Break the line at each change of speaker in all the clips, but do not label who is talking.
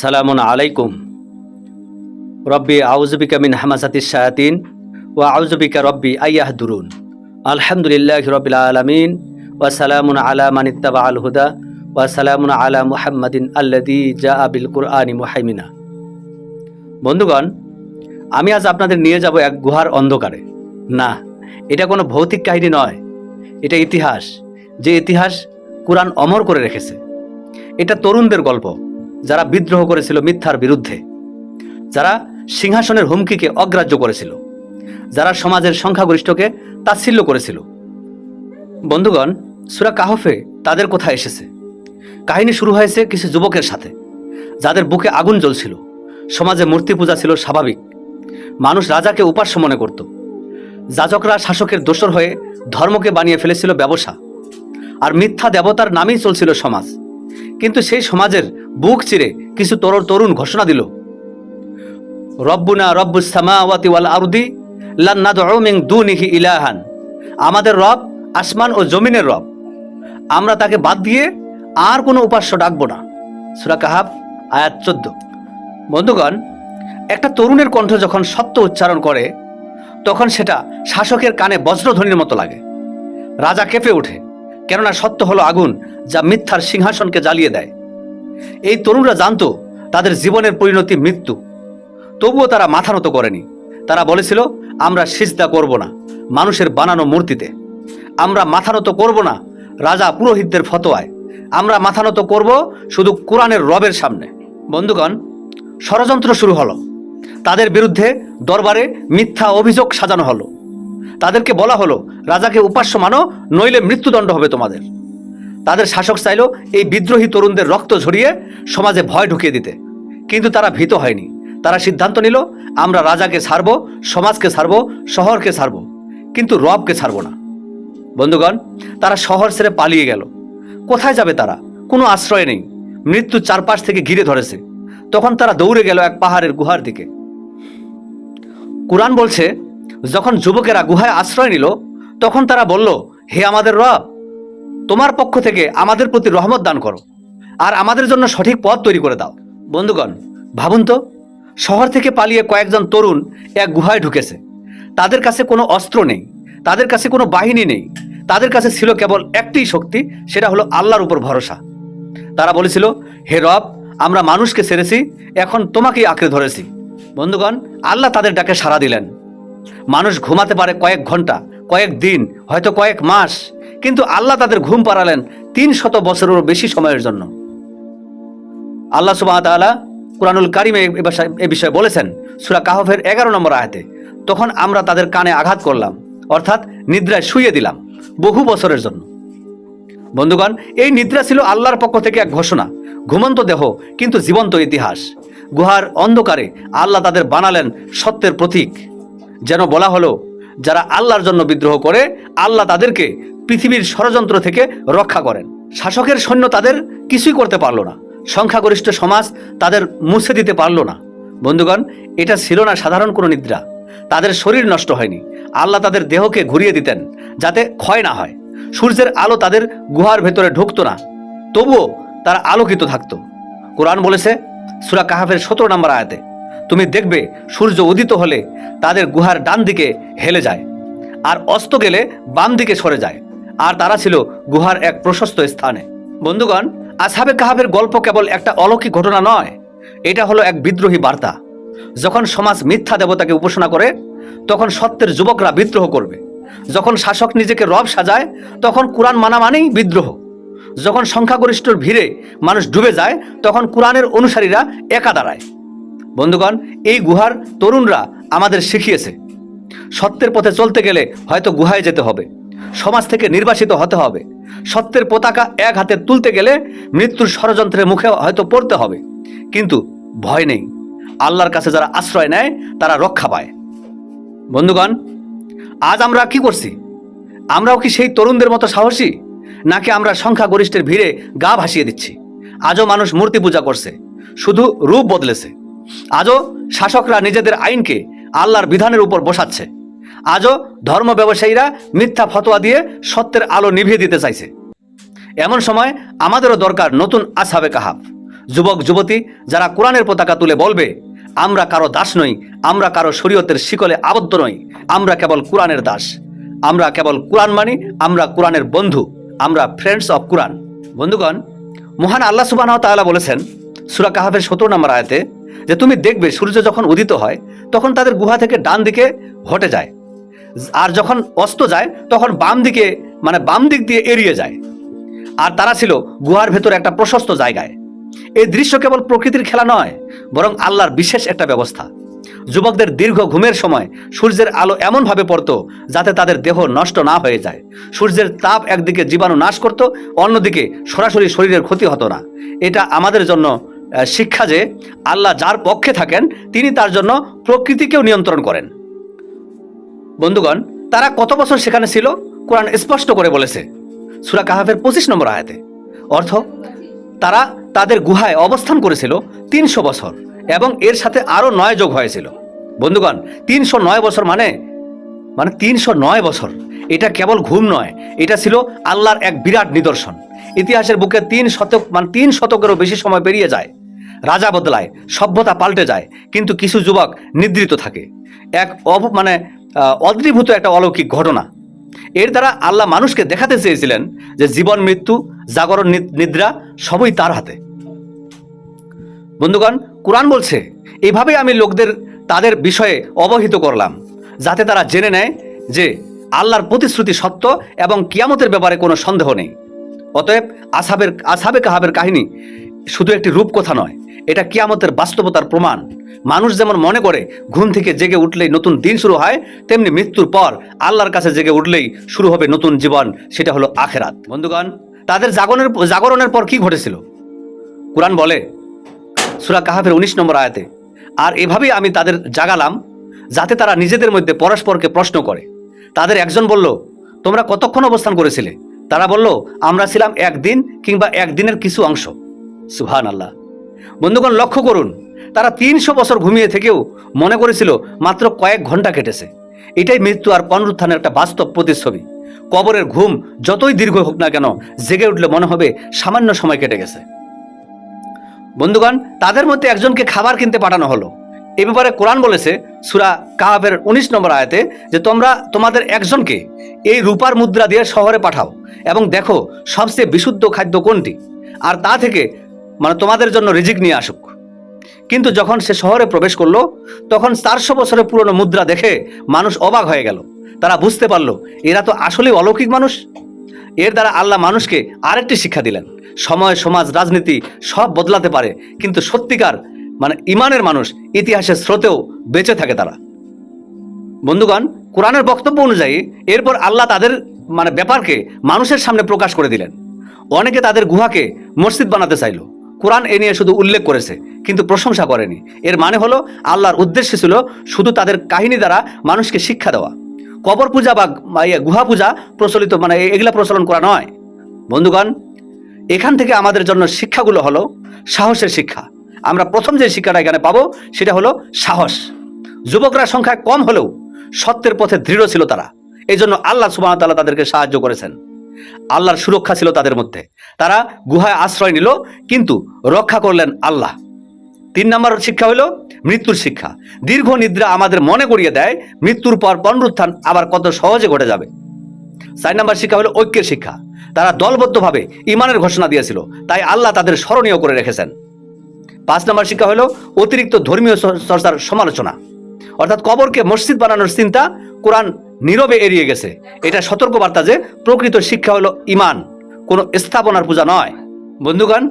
সালামুন আলাইকুম। রব্বি আউজবিকা মিন হামাসাতি শায়াতিন ও আউজবিকা রব্বি আয়াহ দুরুন আলহামদুলিল্লাহ রবিল আলমিন। ওয়া সালামুন আলা মানিত্তাবা আল হুদা ওয়া সালামুন আলা মুহাম্মাদিন আল্লাদি জা আবিল কুরআনি মুহাইমিনা। বন্ধুগণ, আমি আজ আপনাদের নিয়ে যাব এক গুহার অন্ধকারে। না, এটা কোনো ভৌতিক কাহিনী নয়। এটা ইতিহাস। যে ইতিহাস কোরআন অমর করে রেখেছে। এটা তরুণদের গল্প। যারা বিদ্রোহ করেছিল মিথ্যার বিরুদ্ধে, যারা সিংহাসনের হুমকিকে অগ্রাহ্য করেছিল, যারা সমাজের সংখ্যাগরিষ্ঠকে তাচ্ছিল্য করেছিল। বন্ধুগণ, সুরা কাহফে তাদের কথা এসেছে? কাহিনী শুরু হয়েছে কিছু যুবকের সাথে, যাদের বুকে আগুন জ্বলছিল। সমাজে মূর্তি পূজা ছিল স্বাভাবিক। মানুষ রাজাকে উপাস্য মনে করত। যাজকরা শাসকের দোসর হয়ে ধর্মকে বানিয়ে ফেলেছিল ব্যবসা। আর মিথ্যা দেবতার নামেই চলছিল সমাজ। কিন্তু সেই সমাজের বুক চিরে কিছু তরুণ তরুণ ঘোষণা দিল। রব্বুনা রব্বুস সামাওয়াতি ওয়াল আরদি মিন দুনিহি ইলাহান। আমাদের রব আসমান ও জমিনের রব। আমরা তাকে বাদ দিয়ে আর কোনো উপাস্য ডাকবো না। সূরা কাহাব আয়াত চোদ্দ। বন্ধুগণ, একটা তরুণের কণ্ঠ যখন সত্য উচ্চারণ করে, তখন সেটা শাসকের কানে বজ্রধ্বনির মতো লাগে। রাজা কেঁপে ওঠে, কেননা সত্য হলো আগুন যা মিথ্যার সিংহাসনকে জ্বালিয়ে দেয়। এই তরুণরা জানতো তাদের জীবনের পরিণতি মৃত্যু। তবুও তারা মাথা নত করেনি। তারা বলেছিল, আমরা সিজদা করব না, মানুষের বানানো মূর্তিতে। আমরা মাথা নত করব না, রাজা পুরোহিতদের ফতোয়ায়। আমরা মাথা নত করব শুধু কোরআনের রবের সামনে। বন্ধুগণ, ষড়যন্ত্র শুরু হলো। তাদের বিরুদ্ধে দরবারে মিথ্যা অভিযোগ সাজানো হলো। তাদেরকে বলা হলো, রাজাকে উপাস্য মানো, নইলে মৃত্যুদণ্ড হবে তোমাদের। তাদের শাসক চাইল এই বিদ্রোহী তরুণদের রক্ত ঝরিয়ে সমাজে ভয় ঢুকিয়ে দিতে। কিন্তু তারা ভীত হয়নি। তারা সিদ্ধান্ত নিল, আমরা রাজাকে ছাড়বো, সমাজকে ছাড়বো, শহরকে ছাড়বো, কিন্তু রবকে ছাড়বো না। বন্ধুগণ, তারা শহর ছেড়ে পালিয়ে গেল। কোথায় যাবে তারা? কোনো আশ্রয় নেই। মৃত্যু চারপাশ থেকে ঘিরে ধরেছে। তখন তারা দৌড়ে গেল এক পাহাড়ের গুহার দিকে। কোরআন বলছে, যখন যুবকেরা গুহায় আশ্রয় নিল, তখন তারা বলল, হে আমাদের রব তোমার পক্ষ থেকে আমাদের প্রতি রহমত দান করো আর আমাদের জন্য সঠিক পথ তৈরি করে দাও। বন্ধুগণ, ভাবুন তো, শহর থেকে পালিয়ে কয়েকজন তরুণ এক গুহায় ঢুকেছে। তাদের কাছে কোনো অস্ত্র নেই, তাদের কাছে কোনো বাহিনী নেই, তাদের কাছে ছিল কেবল একটিই শক্তি, সেটা হলো আল্লাহর উপর ভরসা। তারা বলেছিল, হে রব, আমরা মানুষকে ছেড়েছি, এখন তোমাকেই আঁকড়ে ধরেছি। বন্ধুগণ, আল্লাহ তাদের ডাকে সাড়া দিলেন। মানুষ ঘুমাতে পারে কয়েক ঘণ্টা, কয়েক দিন, হয়তো কয়েক মাস কিন্তু আল্লাহ তাদের ঘুম পাড়ালেন তিন শত বছরেরও বেশি সময়ের জন্য। আল্লাহ সুবাহ তাআলা কোরআনুল কারিমে এ বিষয়ে- বলেছেন, সুরা কাহফের এগারো নম্বর আয়াতে, তখন আমরা তাদের কানে আঘাত করলাম, অর্থাৎ নিদ্রায় শুইয়ে দিলাম, বহু বছরের জন্য। বন্ধুগণ, এই নিদ্রা ছিল আল্লাহর পক্ষ থেকে এক ঘোষণা, ঘুমন্ত দেহ কিন্তু জীবন্ত ইতিহাস। গুহার অন্ধকারে আল্লাহ তাদের বানালেন সত্যের প্রতীক, যেন বলা হলো যারা আল্লাহর জন্য বিদ্রোহ করে, আল্লাহ তাদেরকে পৃথিবীর ষড়যন্ত্র থেকে রক্ষা করেন। শাসকের সৈন্য তাদের কিছুই করতে পারল না। সংখ্যাগরিষ্ঠ সমাজ তাদের মুছে দিতে পারল না। বন্ধুগণ, এটা ছিল না সাধারণ কোনো নিদ্রা। তাদের শরীর নষ্ট হয়নি। আল্লাহ তাদের দেহকে ঘুরিয়ে দিতেন যাতে ক্ষয় না হয়। সূর্যের আলো তাদের গুহার ভেতরে ঢুকতো না, তবুও তারা আলোকিত থাকত। কোরআন বলেছে, সুরা কাহাফের সতেরো নম্বর আয়াতে তুমি দেখবে সূর্য উদিত হলে তাদের গুহার ডান দিকে হেলে যায়, আর অস্ত গেলে বাম দিকে সরে যায়, আর তারা ছিল গুহার এক প্রশস্ত স্থানে। বন্ধুগণ আসহাবে কাহাবের গল্প কেবল একটা অলৌকিক ঘটনা নয়, এটা হলো এক বিদ্রোহী বার্তা। যখন সমাজ মিথ্যা দেবতাকে উপাসনা করে, তখন সত্যের যুবকরা বিদ্রোহ করবে। যখন শাসক নিজেকে রব সাজায়, তখন কোরআন মানা মানেই বিদ্রোহ। যখন সংখ্যাগরিষ্ঠর ভিড়ে মানুষ ডুবে যায়, তখন কোরআনের অনুসারীরা একা দাঁড়ায়। বন্ধুগণ, এই গুহার তরুণরা আমাদের শিখিয়েছে। সত্যের পথে চলতে গেলে হয়তো গুহায় যেতে হবে, সমাজ থেকে নির্বাসিত হতে হবে। সত্যের পতাকা এক হাতে তুলতে গেলে মৃত্যুর ষড়যন্ত্রের মুখে হয়তো পড়তে হবে। কিন্তু ভয় নেই, আল্লাহর কাছে যারা আশ্রয় নেয়, তারা রক্ষা পায়। বন্ধুগণ, আজ আমরা কি করছি? আমরাও কি সেই তরুণদের মতো সাহসী? নাকি আমরা সংখ্যাগরিষ্ঠের ভিড়ে গা ভাসিয়ে দিচ্ছি? আজও মানুষ মূর্তি পূজা করছে, শুধু রূপ বদলেছে। আজও শাসকরা নিজেদের আইনকে আল্লাহর বিধানের উপর বসাচ্ছে। আজও ধর্ম ব্যবসায়ীরা মিথ্যা ফতোয়া দিয়ে সত্যের আলো নিভিয়ে দিতে চাইছে। এমন সময় আমাদেরও দরকার নতুন আসাবে কাহাব যুবক, যুবতী যারা কোরআনের পতাকা তুলে বলবে, আমরা কারও দাস নই, আমরা কারও শরীয়তের শিকলে আবদ্ধ নই, আমরা কেবল কোরআনের দাস। আমরা কেবল কোরআন মানি, আমরা কোরআনের বন্ধু, আমরা ফ্রেন্ডস অফ কোরআন। বন্ধুগণ, মহান আল্লাহ সুবাহ বলেছেন, সুরা কাহাফের সতেরো নম্বর আয়াতে যে তুমি দেখবে সূর্য যখন উদিত হয়, তখন তাদের গুহা থেকে ডান দিকে হটে যায়। আর যখন অস্ত যায়, তখন বাম দিকে মানে বাম দিক দিয়ে এড়িয়ে যায়। আর তারা ছিল গুহার ভেতরে একটা প্রশস্ত জায়গায়। এই দৃশ্য কেবল প্রকৃতির খেলা নয়, বরং আল্লাহর বিশেষ একটা ব্যবস্থা। যুবকদের দীর্ঘ ঘুমের সময় সূর্যের আলো এমনভাবে পড়তো, যাতে তাদের দেহ নষ্ট না হয়ে যায়। সূর্যের তাপ একদিকে জীবাণু নাশ করত, অন্যদিকে সরাসরি শরীরের ক্ষতি হতো না। এটা আমাদের জন্য শিক্ষা যে আল্লাহ যার পক্ষে থাকেন, তিনি তার জন্য প্রকৃতিকেও নিয়ন্ত্রণ করেন। বন্ধুগণ, তারা কত বছর সেখানে ছিল? কোরআন স্পষ্ট করে বলেছে। সুরা কাহাফের পঁচিশ নম্বর আয়াতে। অর্থ, তারা তাদের গুহায় অবস্থান করেছিল তিনশো বছর এবং এর সাথে আরও নয় যোগ হয়েছিল। বন্ধুগণ, তিনশো নয় বছর মানে মানে তিনশো নয় বছর। এটা কেবল ঘুম নয়, এটা ছিল আল্লাহর এক বিরাট নিদর্শন। ইতিহাসের বুকে তিন শতক মানে তিন শতকেরও বেশি সময় পেরিয়ে যায়। রাজা বদলায়, সভ্যতা পাল্টে যায়, কিন্তু কিছু যুবক নিদ্রিত থাকে। এক অব মানে অদ্রিভূত একটা অলৌকিক ঘটনা। এর দ্বারা আল্লাহ মানুষকে দেখাতে চেয়েছিলেন যে জীবন, মৃত্যু, জাগরণ নিদ্রা সবই তার হাতে। বন্ধুগণ, কোরআন বলছে এইভাবে আমি লোকদের, তাদের বিষয়ে অবহিত করলাম, যাতে তারা জেনে নেয় যে আল্লাহর প্রতিশ্রুতি সত্য এবং কিয়ামতের ব্যাপারে কোনো সন্দেহ নেই। অতএব আসাবের, আসাবে কাহাবের কাহিনী শুধু একটি রূপকথা নয়, এটা কিয়ামতের বাস্তবতার প্রমাণ। মানুষ যেমন মনে করে, ঘুম থেকে জেগে উঠলেই নতুন দিন শুরু হয়, তেমনি মৃত্যুর পর আল্লাহর কাছে জেগে উঠলেই শুরু হবে নতুন জীবন, সেটা হলো আখেরাত। বন্ধুগণ, তাদের জাগরণের জাগরণের পর কি ঘটেছিল? কোরআন বলে, সুরা কাহাফের উনিশ নম্বর আয়াতে, আর এভাবেই আমি তাদের জাগালাম, যাতে তারা নিজেদের মধ্যে পরস্পরকে প্রশ্ন করে। তাদের একজন বলল, তোমরা কতক্ষণ অবস্থান করেছিলে? তারা বলল, আমরা ছিলাম একদিন কিংবা একদিনের কিছু অংশ। সুহান আল্লাহ বন্ধুগণ, লক্ষ্য করুন, তারা তিনশো বছর ঘুমিয়ে থেকেও মনে করেছিল মাত্র কয়েক ঘণ্টা কেটেছে। এটাই মৃত্যু আর পুনরুত্থানের একটা বাস্তব প্রতিচ্ছবি। কবরের ঘুম যতই দীর্ঘ হোক না কেন জেগে উঠলে মনে হবে সামান্য সময় কেটে গেছে। বন্ধুগণ, তাদের মধ্যে একজনকে খাবার কিনতে পাঠানো হলো। এ ব্যাপারে কোরআন বলেছে সুরা কাহাবের উনিশ নম্বর আয়াতে যে তোমরা তোমাদের একজনকে এই রূপার মুদ্রা দিয়ে শহরে পাঠাও এবং দেখো সবচেয়ে বিশুদ্ধ খাদ্য কোনটি। আর তা থেকে মানে তোমাদের জন্য রিজিক নিয়ে আসুক। কিন্তু যখন সে শহরে প্রবেশ করল, তখন চারশো বছরের পুরনো মুদ্রা দেখে মানুষ অবাক হয়ে গেল। তারা বুঝতে পারল, এরা তো আসলেই অলৌকিক মানুষ। এর দ্বারা আল্লাহ মানুষকে আরেকটি শিক্ষা দিলেন, সময়, সমাজ, রাজনীতি সব বদলাতে পারে, কিন্তু সত্যিকার মানে ইমানের মানুষ ইতিহাসের স্রোতেও বেঁচে থাকে তারা। বন্ধুগণ, কোরআনের বক্তব্য অনুযায়ী এরপর আল্লাহ তাদের মানে ব্যাপারকে মানুষের সামনে প্রকাশ করে দিলেন। অনেকে তাদের গুহাকে মসজিদ বানাতে চাইল। কোরআন এ নিয়ে শুধু উল্লেখ করেছে, কিন্তু প্রশংসা করেনি। এর মানে হলো, আল্লাহর উদ্দেশ্য ছিল শুধু তাদের কাহিনী দ্বারা মানুষকে শিক্ষা দেওয়া। কবর পূজা বা ইয়ে গুহা পূজা প্রচলিত মানে এগুলা প্রচলন করা নয়। বন্ধুগণ, এখান থেকে আমাদের জন্য শিক্ষাগুলো হলো সাহসের শিক্ষা। আমরা প্রথম যে শিক্ষাটা এখানে পাবো, সেটা হলো সাহস। যুবকরা সংখ্যায় কম হলেও সত্যের পথে দৃঢ় ছিল তারা। এই জন্য আল্লাহ সুবাহ তাআলা তাদেরকে সাহায্য করেছেন। আল্লাহর সুরক্ষা ছিল তাদের মধ্যে। তারা গুহায় আশ্রয় নিল, কিন্তু রক্ষা করলেন আল্লাহ। তিন নম্বর শিক্ষা হলো মৃত্যুর শিক্ষা। দীর্ঘ নিদ্রা আমাদের মনে করিয়ে দেয়, মৃত্যুর পর পুনরুত্থান আবার কত সহজে ঘটে যাবে। চার নম্বর শিক্ষা হলো ঐক্যের শিক্ষা। তারা দলবদ্ধভাবে ইমানের ঘোষণা দিয়েছিল, তাই আল্লাহ তাদের স্মরণীয় করে রেখেছেন। পাঁচ নম্বর শিক্ষা হলো অতিরিক্ত ধর্মীয় চর্চার সমালোচনা। অর্থাৎ কবরকে মসজিদ বানানোর চিন্তা কোরআন নীরবে এড়িয়ে গেছে। এটা সতর্কবার্তা যে প্রকৃত শিক্ষা হলো ইমান, কোনো স্থাপনার পূজা নয়। বন্ধুগণ,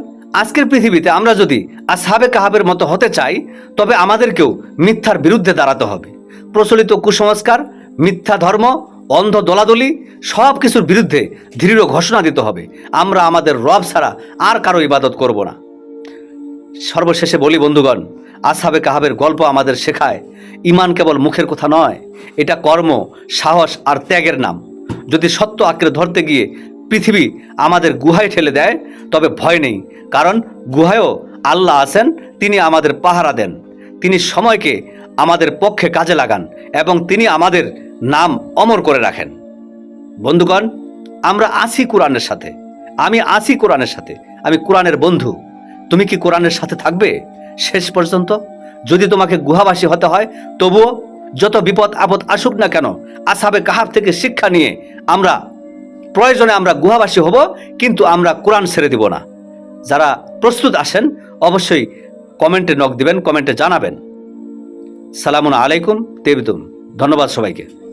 আজকের পৃথিবীতে আমরা যদি আসহাবে কাহাবের মতো হতে চাই, তবে আমাদেরকেও মিথ্যার বিরুদ্ধে দাঁড়াতে হবে। প্রচলিত কুসংস্কার, মিথ্যা ধর্ম, অন্ধ দলাদলি সব কিছুর বিরুদ্ধে দৃঢ় ঘোষণা দিতে হবে। আমরা আমাদের রব ছাড়া আর কারও ইবাদত করব না। সর্বশেষে বলি, বন্ধুগণ আসহাবে কাহাবের গল্প আমাদের শেখায়। ইমান কেবল মুখের কথা নয়, এটা কর্ম, সাহস আর ত্যাগের নাম। যদি সত্য আঁকড়ে ধরতে গিয়ে পৃথিবী আমাদের গুহায় ঠেলে দেয়, তবে ভয় নেই, কারণ গুহায়ও আল্লাহ আছেন, তিনি আমাদের পাহারা দেন। তিনি সময়কে আমাদের পক্ষে কাজে লাগান এবং তিনি আমাদের নাম অমর করে রাখেন। বন্ধুগণ, আমরা আছি কোরআনের সাথে। আমি আছি কোরআনের সাথে। আমি কোরআনের বন্ধু। তুমি কি কোরআনের সাথে থাকবে? শেষ পর্যন্ত যদি তোমাকে গুহাবাসী হতে হয়, তবুও যত বিপদ আপদ আসুক না কেন, আসাবে কাহাব থেকে শিক্ষা নিয়ে আমরা, প্রয়োজনে আমরা গুহাবাসী হব, কিন্তু আমরা কোরআন ছেড়ে দিব না। যারা প্রস্তুত আসেন অবশ্যই কমেন্টে নক দিবেন, কমেন্টে জানাবেন। সালামুন আলাইকুম, তেবিতুম। ধন্যবাদ সবাইকে।